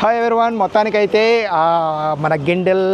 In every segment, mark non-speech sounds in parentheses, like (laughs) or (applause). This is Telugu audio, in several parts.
హాయ్ ఎవరివాన్ మొత్తానికైతే మన గిండెల్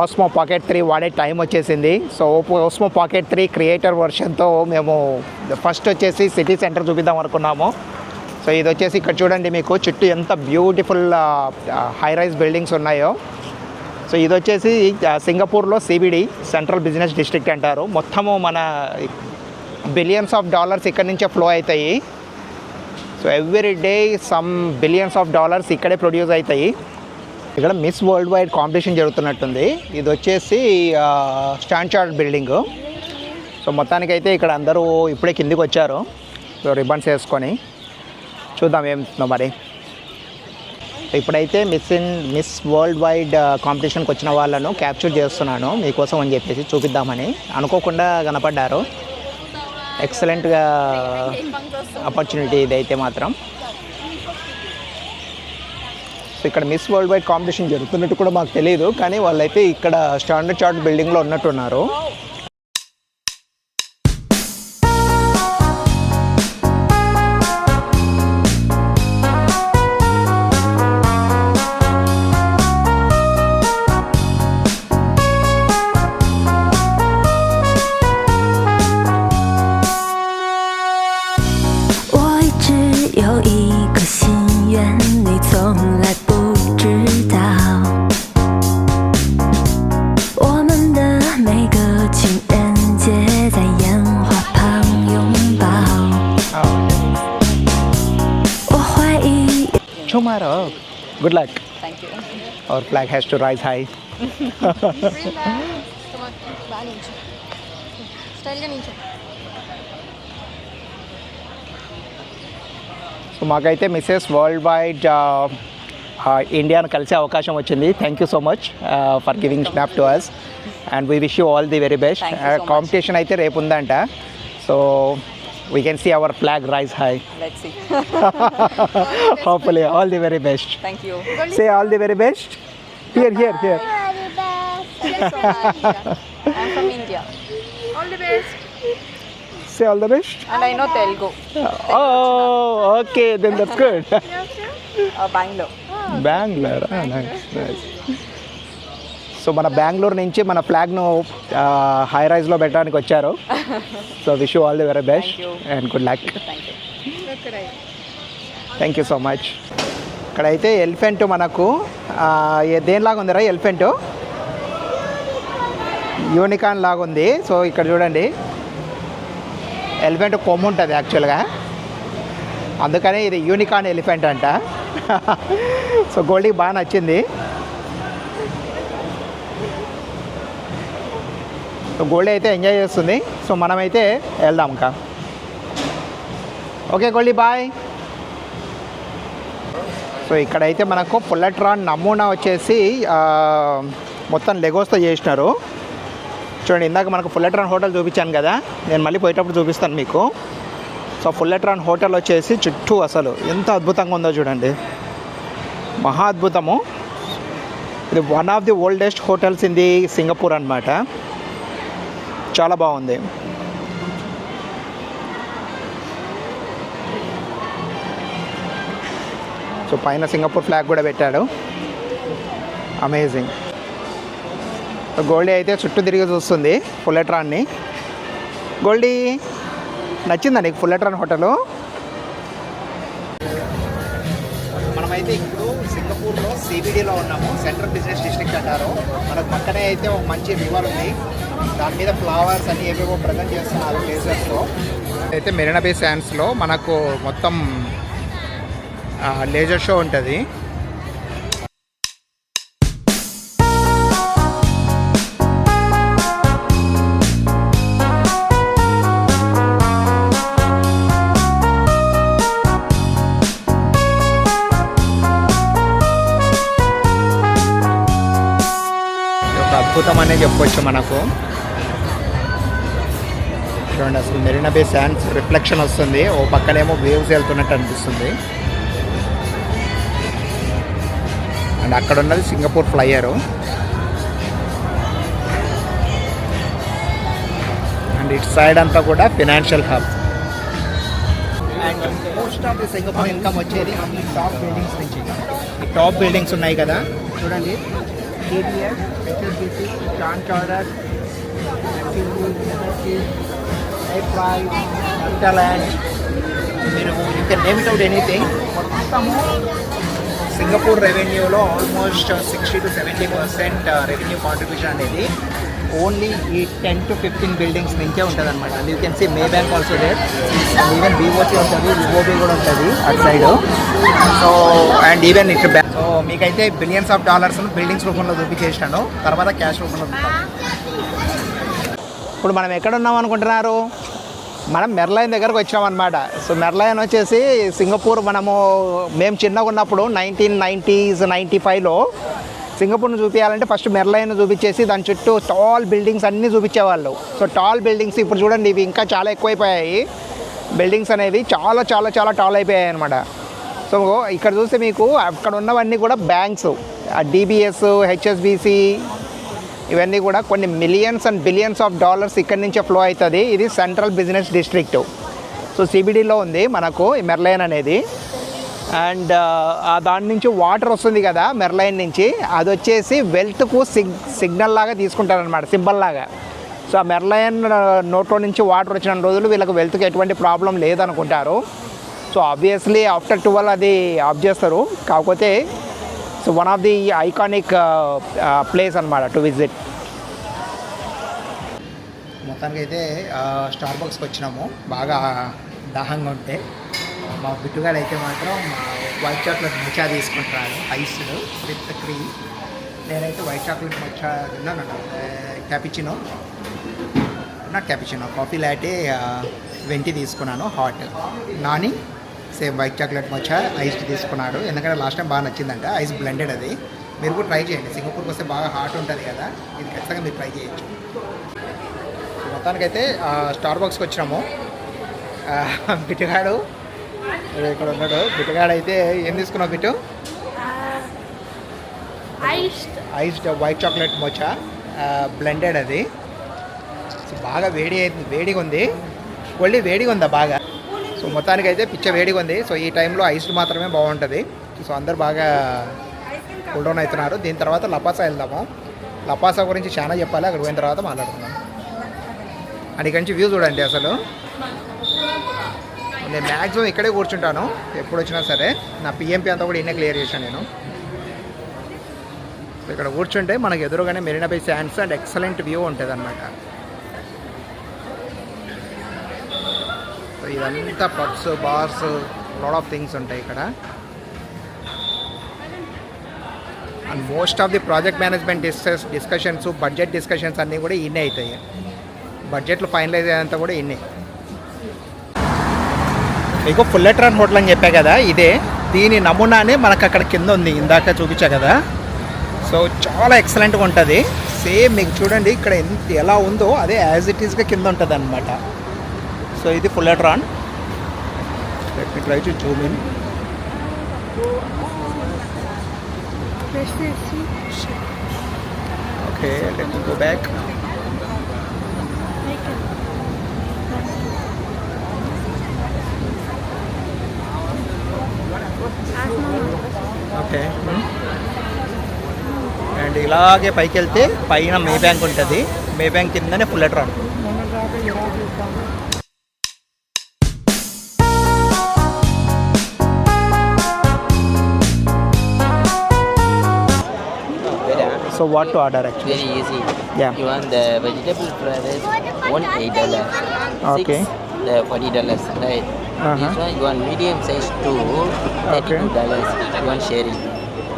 ఆస్మో పాకెట్ త్రీ వాడే టైం వచ్చేసింది. So Osmo Pocket three creator వర్షన్తో మేము ఫస్ట్ వచ్చేసి సిటీ సెంటర్ చూపిద్దాం అనుకున్నాము. సో ఇది వచ్చేసి ఇక్కడ చూడండి మీకు చుట్టూ ఎంత బ్యూటిఫుల్ హై రైజ్ బిల్డింగ్స్ ఉన్నాయో. సో ఇది వచ్చేసి సింగపూర్లో సిబిడి సెంట్రల్ బిజినెస్ డిస్ట్రిక్ట్ అంటారు. మొత్తము మన బిలియన్స్ ఆఫ్ డాలర్స్ ఇక్కడ నుంచే ఫ్లో అవుతాయి. So every day some billions of dollars ఇక్కడే ప్రొడ్యూస్ అవుతాయి. ఇక్కడ మిస్ వరల్డ్ వైడ్ కాంపిటీషన్ జరుగుతున్నట్టుంది. ఇది వచ్చేసి స్టాండ్చార్డ్ బిల్డింగ్ సో మొత్తానికైతే ఇక్కడ అందరూ ఇప్పుడే కిందికి వచ్చారు. సో రిబన్స్ వేసుకొని. చూద్దాం ఏం మరి. ఇప్పుడైతే Miss in Miss World Wide కాంపిటీషన్కి వచ్చిన వాళ్ళను క్యాప్చర్ చేస్తున్నాను. మీకోసం అని చెప్పేసి చూపిద్దామని. అనుకోకుండా కనపడ్డారు. ఎక్సలెంట్గా ఆపర్చునిటీ ఇదైతే మాత్రం. సో ఇక్కడ మిస్ వరల్డ్ వైడ్ కాంపిటీషన్ జరుగుతున్నట్టు కూడా మాకు తెలియదు కానీ వాళ్ళైతే ఇక్కడ స్టాండర్డ్ చార్ట్ బిల్డింగ్లో ఉన్నట్టున్నారు. 有一个心愿，你从来不知道。我们的每个情人节在烟花旁拥抱。我怀疑。 tomorrow good luck thank you our flag has to rise high (laughs) బాగా నించు స్టైల్గా నించు సో మాకైతే మిస్సెస్ వరల్డ్ వైడ్ ఇండియాను కలిసే అవకాశం వచ్చింది. Thank you so much for giving snap to us and we wish you all the very best. Competition అయితే రేపు ఉందంట so we can see our flag rise high let's see hopefully all the very best thank you say all the very best here here here from India say all the best and I know Telugu Oh, okay then that's good Bengaluru Bengaluru so మన బెంగళూరు నుంచి మన ఫ్లాగ్ను హై రైజ్లో పెట్టడానికి వచ్చారు. So wish you all the very best. And good luck thank you so much ఇక్కడైతే ఎలిఫెంట్ మనకు దేనిలాగా ఉందిరా ఎలిఫెంట్ యూనికాన్ లాగా ఉంది. సో ఇక్కడ చూడండి. ఎలిఫెంట్ కొమ్ము ఉంటుంది యాక్చువల్గా అందుకని ఇది యూనికాన్ ఎలిఫెంట్ అంట. సో గోల్డ్కి బాగా నచ్చింది. సో గోల్డీ అయితే ఎంజాయ్ చేస్తుంది. సో మనమైతే వెళ్దాం ఇంకా. Okay Goldie bye. సో ఇక్కడైతే మనకు పుల్లట్రాన్ నమూనా వచ్చేసి మొత్తం లెగోస్తో చేసినారు. చూడండి ఇందాక మనకు ఫుల్లెట్రాన్ హోటల్ చూపించాను కదా. నేను మళ్ళీ పోయేటప్పుడు చూపిస్తాను మీకు. సో పుల్లట్రాన్ హోటల్ వచ్చేసి చుట్టూ అసలు ఎంత అద్భుతంగా ఉందో చూడండి. మహా అద్భుతము. ఇది one of the oldest hotels in the Singapore అనమాట చాలా బాగుంది. సో పైన సింగపూర్ ఫ్లాగ్ కూడా పెట్టాడు. అమేజింగ్ గోల్డీ అయితే చుట్టూ తిరిగి చూస్తుంది ఫుల్లెట్రాన్ని గోల్డీ నచ్చిందా నీకు ఫుల్లెట్రాన్ హోటలు? మనమైతే ఇప్పుడు సింగపూర్లో సిబిడిలో ఉన్నాము సెంట్రల్ బిజినెస్ డిస్ట్రిక్ట్ అంటారు. మనకు పక్కనే అయితే ఒక మంచి రివర్ ఉంది. దాని మీద ఫ్లవర్స్ అన్ని ఏవేవో ప్రజెంట్ చేస్తున్నారు లేజర్స్లో అయితే మెరీనా బే శాండ్స్లో మనకు మొత్తం లేజర్ షో ఉంటుంది. అనే చెప్పొచ్చు మనకు. చూడండి అసలు మెరీనా బే శాండ్స్ రిఫ్లెక్షన్ వస్తుంది. ఓ పక్కనేమో వేవ్స్ వెళ్తున్నట్టు అనిపిస్తుంది. అండ్ అక్కడ ఉన్నది సింగపూర్ ఫ్లైయరు. అండ్ ఇటు సైడ్ అంతా కూడా financial hub and most of the Singapore income వచ్చేది టాప్ బిల్డింగ్స్ నుంచి. ఈ టాప్ బిల్డింగ్స్ ఉన్నాయి కదా. చూడండి. కేటీఎస్ హెచ్ఎస్బిసి జాన్ చార్డర్ ల్యాండ్ మీరు you can name it out anything మొత్తము Singapore రెవెన్యూలో almost sixty to seventy percent revenue contribution అనేది ఓన్లీ ఈ టెన్ టు ఫిఫ్టీన్ బిల్డింగ్స్ నుంచే ఉంటుంది అనమాట you can see Maybank also that even BOC ఉంటుంది వివోబీ కూడా ఉంటుంది అటు side so and even it bank so మీకైతే బిలియన్స్ ఆఫ్ డాలర్స్ బిల్డింగ్స్ రూపంలో చూపించేసాను తర్వాత క్యాష్ రూపంలో ఇప్పుడు మనం ఎక్కడ ఉన్నాం అనుకుంటున్నారు? మనం మెర్లైన్ దగ్గరకు వచ్చామన్నమాట. సో మెర్లైన్ వచ్చేసి సింగపూర్ మనము మేము చిన్నగా ఉన్నప్పుడు నైన్టీన్ నైంటీస్ నైంటీ ఫైవ్లో సింగపూర్ను చూపించాలంటే ఫస్ట్ మెర్లైన్ చూపించేసి దాని చుట్టూ టాల్ బిల్డింగ్స్ అన్నీ చూపించేవాళ్ళు. సో టాల్ బిల్డింగ్స్ ఇప్పుడు చూడండి ఇవి ఇంకా చాలా ఎక్కువైపోయాయి. బిల్డింగ్స్ అనేవి చాలా చాలా చాలా టాల్ అయిపోయాయి అనమాట సో ఇక్కడ చూస్తే మీకు అక్కడ ఉన్నవన్నీ కూడా బ్యాంక్స్ డిబిఎస్ హెచ్ఎస్బిసి ఇవన్నీ కూడా కొన్ని millions and billions of dollars ఇక్కడి నుంచే ఫ్లో అవుతుంది. ఇది సెంట్రల్ బిజినెస్ డిస్ట్రిక్ట్ సో సిబిడిలో ఉంది మనకు ఈ మెర్లైన్ అనేది. అండ్ దాని నుంచి వాటర్ వస్తుంది కదా మెర్లైన్ నుంచి. అది వచ్చేసి వెల్త్కు సిగ్ సిగ్నల్ లాగా తీసుకుంటారనమాట సింబల్ లాగా. సో ఆ మెర్లైన్ నోట్లో నుంచి వాటర్ వచ్చిన రోజులు వీళ్ళకి వెల్త్కి ఎటువంటి ప్రాబ్లం లేదనుకుంటారు. సో ఆబ్వియస్లీ ఆఫ్టర్ ట్వెల్వ్ అది ఆఫ్ చేస్తారు. కాకపోతే so one of the iconic place అనమాట టు విజిట్. మొత్తానికి అయితే స్టార్ బాక్స్కి వచ్చినాము. బాగా దాహంగా ఉంటే. మా బిట్టుగాడు అయితే మాత్రం వైట్ చాక్లెట్ మచ్చా తీసుకుంటున్నాను ఐస్డ్ విత్ క్రీమ్ నేనైతే వైట్ చాక్లెట్ మచ్చా తిన్నాను క్యాపిచినో నా క్యాపిచినో కాఫీ లాటే వెంటి తీసుకున్నాను hot Nani same white chocolate matcha ice తీసుకున్నాడు. ఎందుకంటే లాస్ట్ టైం బాగా నచ్చిందంట ఐస్ బ్లెండెడ్ అది. మీరు కూడా ట్రై చేయండి. సింగపూర్కి వస్తే బాగా హాట్ ఉంటుంది కదా ఇది ఖచ్చితంగా మీరు ట్రై చేయొచ్చు. మొత్తానికైతే స్టార్ బాక్స్కి వచ్చినాము. ఆ, బిట్టుగాడు ఇక్కడ ఉన్నాడు. బిట్టుగాడు అయితే ఏం తీసుకున్నావు Bittu iced. White chocolate mocha blended అది. సో బాగా వేడి అయింది వేడిగా ఉంది. ఒళ్ళి వేడిగా ఉందా బాగా? సో మొత్తానికి అయితే పిచ్చ వేడిగా ఉంది. సో ఈ టైంలో ఐస్డ్ మాత్రమే బాగుంటుంది. సో అందరు బాగా కూల్ డౌన్ అవుతున్నారు. దీని తర్వాత లపాసా వెళ్దాము. లపాసా గురించి చాలా చెప్పాలి. అక్కడ పోయిన తర్వాత మాట్లాడుకుందాం. అండ్ ఇక్కడి నుంచి వ్యూ చూడండి అసలు. నేను మ్యాక్సిమం ఇక్కడే కూర్చుంటాను. ఎప్పుడు వచ్చినా సరే. నా పిఎంపీ అంతా కూడా ఇన్నే క్లియర్ చేశాను నేను. ఇక్కడ కూర్చుంటే మనకు ఎదురుగానే Marina Bay Sands and excellent view ఉంటుంది అనమాట సో ఇదంతా pubs bars lot of things ఉంటాయి ఇక్కడ. And most of the project management discuss discussions budget discussions అన్నీ కూడా ఇన్నే అవుతాయి బడ్జెట్లు ఫైనలైజ్ అయ్యేంత కూడా ఇన్నే. మీకు ఫుల్లెట్రాన్ హోటల్ అని చెప్పా కదా ఇదే. దీని నమూనానే మనకు అక్కడ కింద ఉంది ఇందాక చూపించా కదా. సో చాలా ఎక్సలెంట్గా ఉంటుంది. సేమ్ మీకు చూడండి ఇక్కడ ఎంత ఎలా ఉందో అదే యాజ్ ఇట్ ఈస్గా కింద ఉంటుంది అనమాట సో ఇది Fullerton let me try to zoom in okay let me go back okay and ఇలాగే పైకి వెళ్తే పైన మే బ్యాంక్ ఉంటుంది మే బ్యాంక్ కిందనే Fullerton so what to order actually Very easy. Yeah. You want the vegetable fried rice, one eight dollar. Okay. Six, the forty dollars, right? Uh-huh. This one you want medium size two, thirty-two dollars. You want sharing?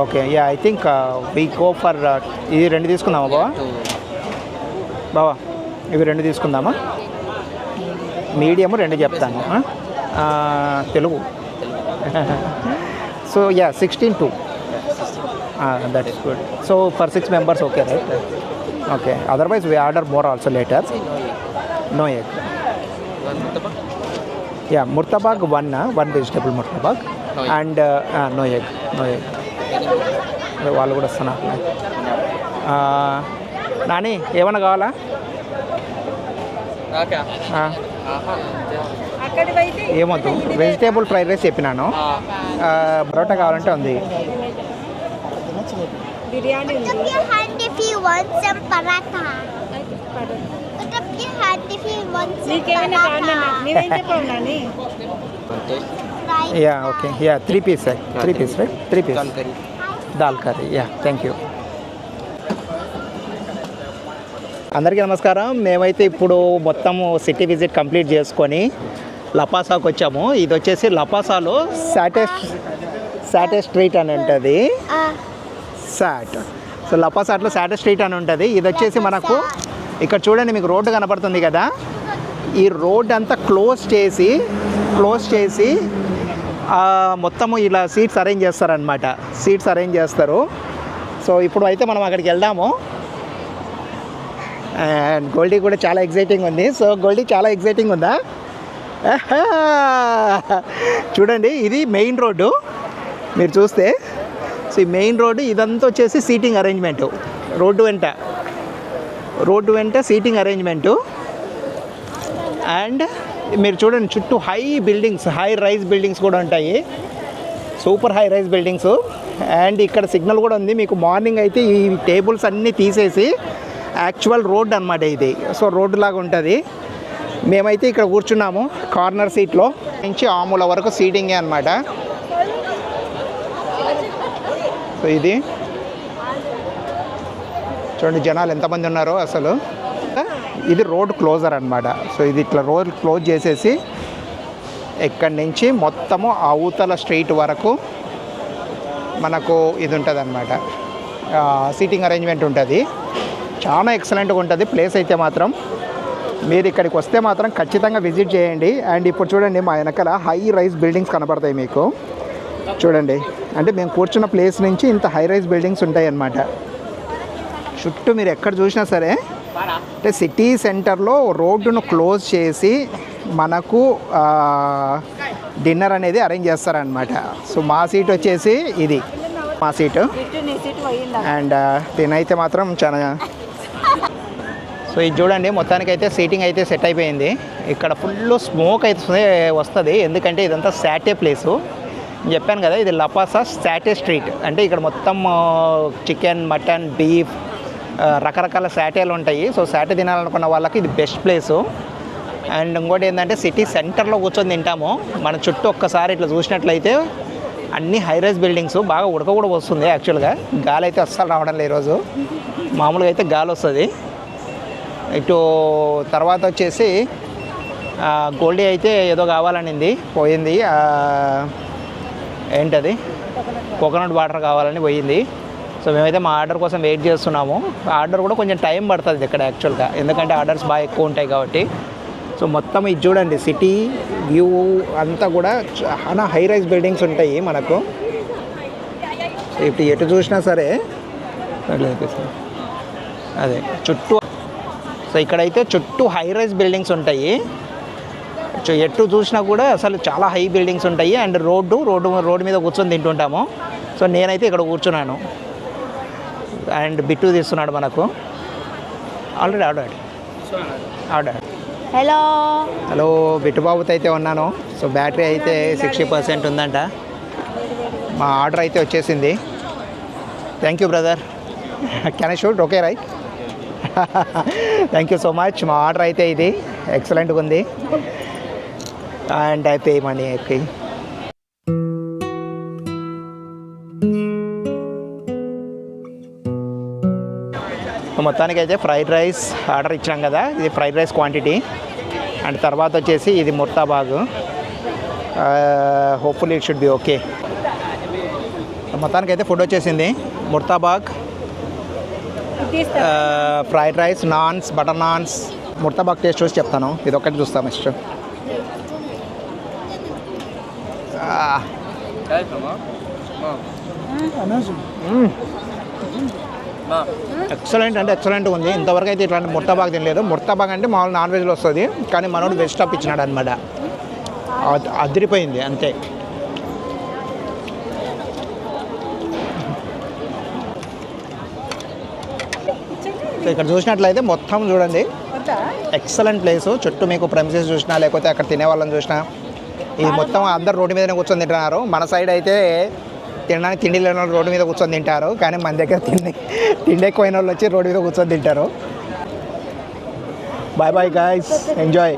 Okay yeah I think we go for ఇది రెండు తీసుకుందామా బావా. బావా ఇవి రెండు తీసుకుందామా? మీడియము రెండు చెప్తాను Telugu. So yeah sixteen two that is good so for six members okay right okay otherwise we order more also later. No egg Murtabak? Yeah murtabak one one vegetable murtabak. And no egg no egg వాళ్ళు కూడా వస్తున్నారు. ఆ, నాని ఏమన్నా కావాలా. ఏమొద్దు. వెజిటేబుల్ ఫ్రైడ్ రైస్ చెప్పినాను. ఆ, పరోటా కావాలంటే ఉంది. Put చెప్పావు Nani. Yeah okay yeah three piece three piece right three piece. Dal curry yeah thank you అందరికీ నమస్కారం. మేమైతే ఇప్పుడు మొత్తము సిటీ విజిట్ కంప్లీట్ చేసుకొని లపాసాకు వచ్చాము. ఇది వచ్చేసి లపాసాలో సాటెస్ సాటే స్ట్రీట్ అని ఉంటుంది. సాట్ సో లపాసాట్లో సాటే స్ట్రీట్ అని ఉంటుంది. ఇది వచ్చేసి మనకు ఇక్కడ చూడండి మీకు రోడ్డు కనపడుతుంది కదా. ఈ రోడ్ అంతా క్లోజ్ చేసి క్లోజ్ చేసి మొత్తము ఇలా సీట్స్ అరేంజ్ చేస్తారనమాట సీట్స్ అరేంజ్ చేస్తారు. సో ఇప్పుడు అయితే మనం అక్కడికి వెళ్దాము. అండ్ గోల్డీ కూడా చాలా ఎగ్జైటింగ్ ఉంది. సో గోల్డీ చాలా ఎగ్జైటింగ్ ఉందా? (laughs) చూడండి ఇది మెయిన్ రోడ్డు. మీరు చూస్తే సో ఈ మెయిన్ రోడ్డు ఇదంతా వచ్చేసి సీటింగ్ అరేంజ్మెంటు. రోడ్డు వెంట. రోడ్డు వెంట సీటింగ్ అరేంజ్మెంటు. అండ్ మీరు చూడండి చుట్టూ high buildings high rise buildings కూడా ఉంటాయి. Super high rise buildings. And ఇక్కడ సిగ్నల్ కూడా ఉంది. మీకు మార్నింగ్ అయితే ఈ టేబుల్స్ అన్నీ తీసేసి యాక్చువల్ రోడ్ అనమాట ఇది. సో రోడ్డు లాగా ఉంటుంది. మేమైతే ఇక్కడ కూర్చున్నాము కార్నర్ సీట్లో. నుంచి ఆముల వరకు సీటింగే అనమాట సో ఇది. చూడండి జనాలు ఎంతమంది ఉన్నారో అసలు. ఇది రోడ్ క్లోజర్ అనమాట సో ఇది ఇట్లా రోడ్ క్లోజ్ చేసేసి ఇక్కడి నుంచి మొత్తము అవతల స్ట్రీట్ వరకు మనకు ఇది ఉంటుంది అనమాట సీటింగ్ అరేంజ్మెంట్ ఉంటుంది. చాలా ఎక్సలెంట్గా ఉంటుంది. ప్లేస్ అయితే మాత్రం మీరు ఇక్కడికి వస్తే మాత్రం ఖచ్చితంగా విజిట్ చేయండి. అండ్ ఇప్పుడు చూడండి మా వెనకాల హై రైస్ బిల్డింగ్స్ కనపడతాయి మీకు. చూడండి. అంటే మేము కూర్చున్న ప్లేస్ నుంచి ఇంత హై రైస్ బిల్డింగ్స్ ఉంటాయి అన్నమాట చుట్టూ మీరు ఎక్కడ చూసినా సరే అంటే సిటీ సెంటర్లో రోడ్డును క్లోజ్ చేసి మనకు డిన్నర్ అనేది అరేంజ్ చేస్తారనమాట సో మా సీట్ వచ్చేసి ఇది. మా సీటు. అండ్ దీనైతే మాత్రం చాలా సో ఇది చూడండి మొత్తానికైతే సీటింగ్ అయితే సెట్ అయిపోయింది. ఇక్కడ ఫుల్ స్మోక్ అయితే వస్తుంది. ఎందుకంటే ఇదంతా శాటే ప్లేసు. నేను చెప్పాను కదా ఇది లపాసా శాటే స్ట్రీట్. అంటే ఇక్కడ మొత్తం చికెన్ మటన్ బీఫ్ రకరకాల శాటేలు ఉంటాయి. సో శాటే తినాలనుకున్న వాళ్ళకి ఇది బెస్ట్ ప్లేసు అండ్ ఇంకోటి ఏంటంటే సిటీ సెంటర్లో కూర్చొని తింటాము. మన చుట్టూ ఒక్కసారి ఇట్లా చూసినట్లయితే అన్ని హైరైజ్ బిల్డింగ్స్ బాగా ఉడక కూడా వస్తుంది యాక్చువల్గా గాలి అయితే అస్సలు రావడం లేదు ఈరోజు. మామూలుగా అయితే గాలి వస్తుంది. ఇటు తర్వాత వచ్చేసి గోల్డీ అయితే ఏదో కావాలనింది పోయింది. ఏంటది? కోకోనట్ వాటర్ కావాలని పోయింది. సో మేమైతే మా ఆర్డర్ కోసం వెయిట్ చేస్తున్నాము. ఆర్డర్ కూడా కొంచెం టైం పడుతుంది ఇక్కడ యాక్చువల్గా. ఎందుకంటే ఆర్డర్స్ బాగా ఎక్కువ ఉంటాయి కాబట్టి. సో మొత్తం ఇది చూడండి సిటీ వ్యూ అంతా కూడా చాలా హై రైజ్ బిల్డింగ్స్ ఉంటాయి మనకు. ఇప్పుడు ఎటు చూసినా సరే అదే చుట్టూ సో ఇక్కడైతే చుట్టూ హై రైజ్ బిల్డింగ్స్ ఉంటాయి. సో ఎటు చూసినా కూడా అసలు చాలా హై బిల్డింగ్స్ ఉంటాయి. అండ్ రోడ్డు రోడ్డు రోడ్డు మీద కూర్చొని తింటుంటాము. సో నేనైతే ఇక్కడ కూర్చున్నాను. అండ్ బిట్టు తీస్తున్నాడు మనకు. Already order order hello. Hello బిట్టుబాబుతో అయితే ఉన్నాను. సో బ్యాటరీ అయితే సిక్స్టీ పర్సెంట్ ఉందంట. మా ఆర్డర్ అయితే వచ్చేసింది. Thank you brother can I shoot okay right thank you so much మా ఆర్డర్ అయితే ఇది. ఎక్సలెంట్గా ఉంది. And I pay money okay మొత్తానికి అయితే ఫ్రైడ్ రైస్ ఆర్డర్ ఇచ్చాం కదా. ఇది ఫ్రైడ్ రైస్ క్వాంటిటీ. అండ్ తర్వాత వచ్చేసి ఇది murtabak. Hopefully it should be okay. మొత్తానికి అయితే ఫుడ్ వచ్చేసింది. Murtabak fried rice naans butter naans. Murtabak taste చూసి చెప్తాను. ఇది ఒకటి చూస్తాం నెక్స్ట్. ఎక్సలెంట్ అంటే ఎక్సలెంట్ ఉంది. ఇంతవరకు అయితే ఇట్లాంటి ముర్తాబాగ్ తినలేదు. ముర్తాబాగ్ అంటే మామూలు నాన్ వెజ్లో వస్తుంది. కానీ మనోడు వెజ్ టాప్ ఇచ్చినాడు అనమాట అదిరిపోయింది అంతే. ఇక్కడ చూసినట్లయితే మొత్తం చూడండి. ఎక్సలెంట్ ప్లేస్ చుట్టూ మీకు ప్రెమిసెస్ చూసినా లేకపోతే అక్కడ తినే వాళ్ళని చూసినా ఇది మొత్తం అందరు రోడ్డు మీదనే కూర్చొని తింటున్నారు. మన సైడ్ అయితే తినడానికి తిండి లేని వాళ్ళు రోడ్డు మీద కూర్చొని తింటారు. కానీ మన దగ్గర తిండి తిండి ఎక్కువైన వాళ్ళు వచ్చి రోడ్డు మీద కూర్చొని తింటారు. Bye bye guys enjoy